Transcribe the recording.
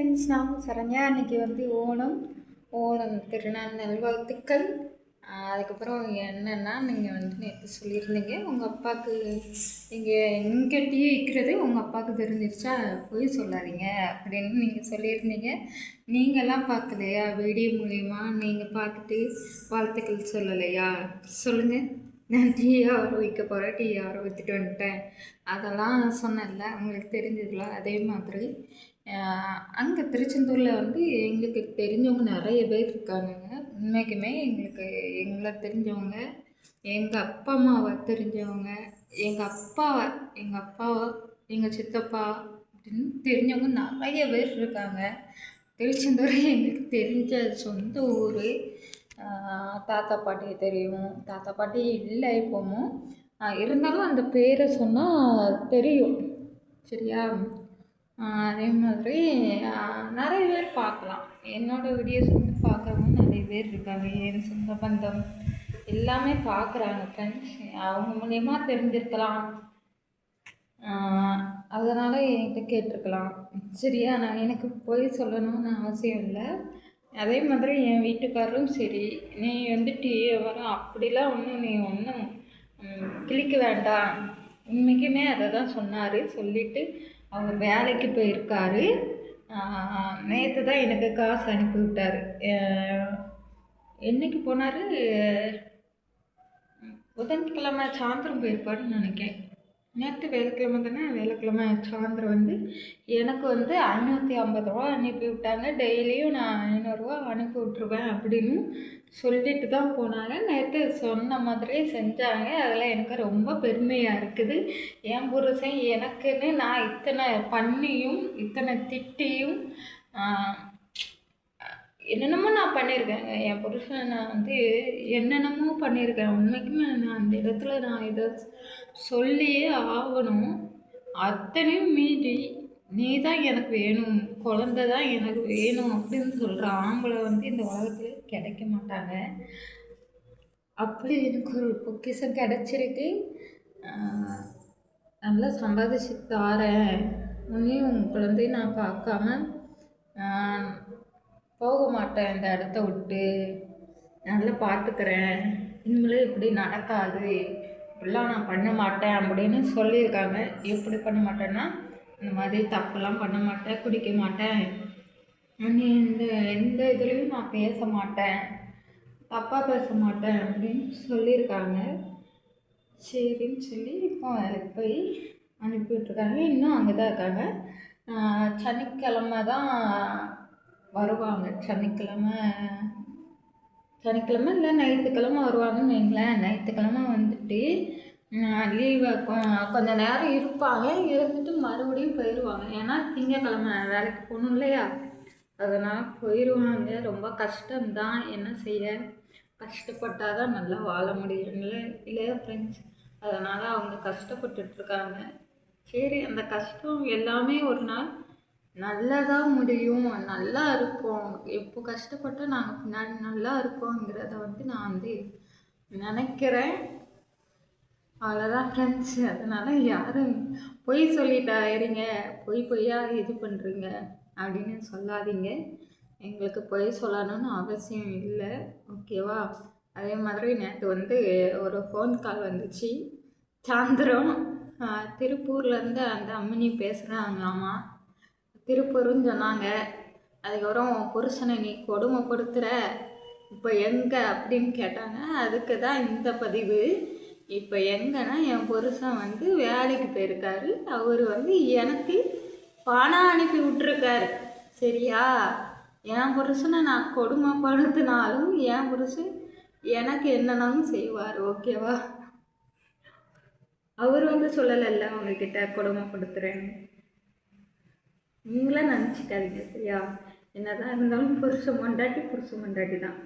Friends நான் சரண்யா இன்னைக்கு வந்து ஓணம் ஓணம் திருநாள் நல்வாழ்த்துக்கள். அதுக்கப்புறம் என்னென்னா நீங்கள் வந்து நேற்று சொல்லியிருந்தீங்க உங்கள் அப்பாவுக்கு இங்கே இங்கே டீ விற்கிறது உங்கள் அப்பாவுக்கு தெரிஞ்சிருச்சா? போய் சொல்லாதீங்க அப்படின்னு நீங்கள் சொல்லியிருந்தீங்க. நீங்களாம் பார்க்கலையா? வீடியோ மூலிமா நீங்கள் பார்த்துட்டு வாழ்த்துக்கள் சொல்லலையா? சொல்லுங்கள் நான் டீ ஆற வைக்க போகிறேன் டீ ஆர் வைத்துட்டு வந்துட்டேன். அதெல்லாம் சொன்னேன்ல உங்களுக்கு தெரிஞ்சதுல அதே மாதிரி. அங்கே திருச்செந்தூரில் வந்து எங்களுக்கு தெரிஞ்சவங்க நிறைய பேர் இருக்காங்கங்க உண்மைக்குமே எங்களுக்கு எங்களை தெரிஞ்சவங்க எங்கள் அப்பா அம்மாவை தெரிஞ்சவங்க எங்கள் அப்பாவை எங்கள் அப்பாவை எங்கள் சித்தப்பா அப்படின்னு தெரிஞ்சவங்க நிறைய பேர் இருக்காங்க. திருச்செந்தூர் எங்களுக்கு தெரிஞ்ச சொந்த ஊர் தாத்தா பாட்டியை தெரியும். தாத்தா பாட்டி இல்லை இப்போவும் இருந்தாலும் அந்த பேரை சொன்னால் தெரியும். சரியா? அதே மாதிரி நிறைய பேர் பார்க்கலாம். என்னோடய வீடியோஸ் வந்து பார்க்குறவங்க நிறைய பேர் இருக்காங்க. என் சொந்த பந்தம் எல்லாமே பார்க்குறாங்க ஃப்ரெண்ட்ஸ் அவங்க மூலயமா தெரிஞ்சிருக்கலாம். அதனால் என்கிட்ட கேட்டிருக்கலாம். சரியா? நான் எனக்கு போய் சொல்லணும்னு அவசியம் இல்லை. அதே மாதிரி என் வீட்டுக்காரரும் சரி நீ வந்து டிவி வரும் அப்படிலாம் ஒன்றும் நீ ஒன்றும் கிழிக்க வேண்டாம். உண்மைக்குமே அதை தான் சொன்னார். சொல்லிவிட்டு அவர் வேலைக்கு போயிருக்காரு. நேற்று தான் எனக்கு காசு அனுப்பி விட்டார் என்னைக்கு போனார்? புதன்கிழமை சாயந்தரம் போயிருப்பாருன்னு நினைக்கிறேன். நேற்று வேலைக்கிழமை தானே வேலைக்கிழமை சாயந்தரம் வந்து எனக்கு வந்து ஐநூற்றி ஐம்பது ரூபா அனுப்பி விட்டாங்க. டெய்லியும் நான் ஐநூறுரூவா அனுப்பி விட்ருவேன் அப்படின்னு சொல்லிட்டு தான் போனாங்க. நேற்று சொன்ன மாதிரியே செஞ்சாங்க. அதில் எனக்கு ரொம்ப பெருமையாக இருக்குது. என் புருஷன் எனக்குன்னு நான் இத்தனை பண்ணியும் இத்தனை திட்டியும் என்னென்னமோ நான் பண்ணியிருக்கேங்க என் புருஷன் நான் வந்து என்னென்னமோ பண்ணியிருக்கேன். உண்மைக்குமே நான் அந்த இடத்துல நான் இதை சொல்லியே ஆகணும். அத்தனையும் மீறி நீ தான் எனக்கு வேணும். குழந்த தான் எனக்கு வேணும் அப்படின்னு சொல்கிற ஆம்பளை வந்து இந்த உலகத்தில் கிடைக்க மாட்டாங்க. அப்படி எனக்கு ஒரு பொக்கிஷம் கிடச்சிருக்கு. நல்லா சம்பாதிச்சு தாரேன். உன்னையும் உன் குழந்தையும் நான் பார்க்காம போக மாட்டேன் இந்த இடத்த விட்டு. நல்லா பார்த்துக்கிறேன். இனிமேல் இப்படி நடக்காது. இப்படிலாம் நான் பண்ண மாட்டேன் அப்படின்னு சொல்லியிருக்காங்க. எப்படி பண்ண மாட்டேன்னா இந்த மாதிரி தப்புலாம் பண்ண மாட்டேன் குடிக்க மாட்டேன். நீ இந்த எந்த இதுலேயும் நான் பேச மாட்டேன். தப்பாக பேச மாட்டேன் அப்படின்னு சொல்லியிருக்காங்க. சரின்னு சொல்லி இப்போ போய் அனுப்பிவிட்ருக்காங்க இன்னும் அங்கே தான் இருக்காங்க. சனிக்கிழமை தான் வருவாங்க. சனிக்கிழமை சனிக்கிழமை இல்லை ஞாயிற்றுக்கிழமை வருவாங்கன்னு வைங்களேன். ஞாயிற்றுக்கிழமை வந்துட்டு லீவை கொஞ்சம் நேரம் இருப்பாங்க. இருந்துட்டு மறுபடியும் போயிடுவாங்க ஏன்னா திங்கக்கிழமை வேலைக்கு போகணும் இல்லையா? அதனால் போயிடுவாங்க ரொம்ப கஷ்டம்தான். என்ன செய்ய? கஷ்டப்பட்டால் தான் நல்லா வாழ முடியும் இல்லை இல்லையா ஃப்ரெண்ட்ஸ் அதனால் அவங்க கஷ்டப்பட்டுட்ருக்காங்க சரி அந்த கஷ்டம் எல்லாமே ஒரு நாள் நல்லதாக முடியும் நல்லா இருப்போம். எப்போ கஷ்டப்பட்டோம் நாங்கள் பின்னாடி நல்லா இருப்போங்கிறத வந்து நான் வந்து நினைக்கிறேன். அவ்வளோதான் ஃப்ரெண்ட்ஸ் அதனால் யாரும் பொய் சொல்லிட்டாயிருங்க பொய் பொய்யா இது பண்ணுறீங்க அப்படின்னு சொல்லாதீங்க. எங்களுக்கு பொய் சொல்லணும்னு அவசியம் இல்லை. ஓகேவா அதே மாதிரி நேற்று வந்து ஒரு ஃபோன் கால் வந்துச்சு. சாயந்தரம் திருப்பூர்லேருந்து அந்த அம்மினி பேசுகிறாங்களாமா திருப்பூர்னு சொன்னாங்க அதுக்கப்புறம் புருஷனை நீ கொடுமைப்படுத்துகிற இப்போ எங்கே அப்படின்னு கேட்டாங்க. அதுக்கு தான் இந்த பதிவு. இப்போ எங்கன்னா என் புருஷன் வந்து வேலைக்கு போயிருக்காரு. அவர் வந்து எனக்கு பணம் அனுப்பி விட்டுருக்காரு. சரியா? என் புருஷனை நான் கொடுமைப்படுத்தினாலும் என் புருஷன் எனக்கு என்னென்னாலும் செய்வார் ஓகேவா? அவர் வந்து சொல்லலைல்ல உங்ககிட்ட கொடுமைப்படுத்துகிறேன்னு நீங்களாம் நினச்சிக்காதீங்க சரியா? என்னதான் இருந்தாலும் புருஷ மண்டாட்டி புருஷ மண்டாட்டி தான்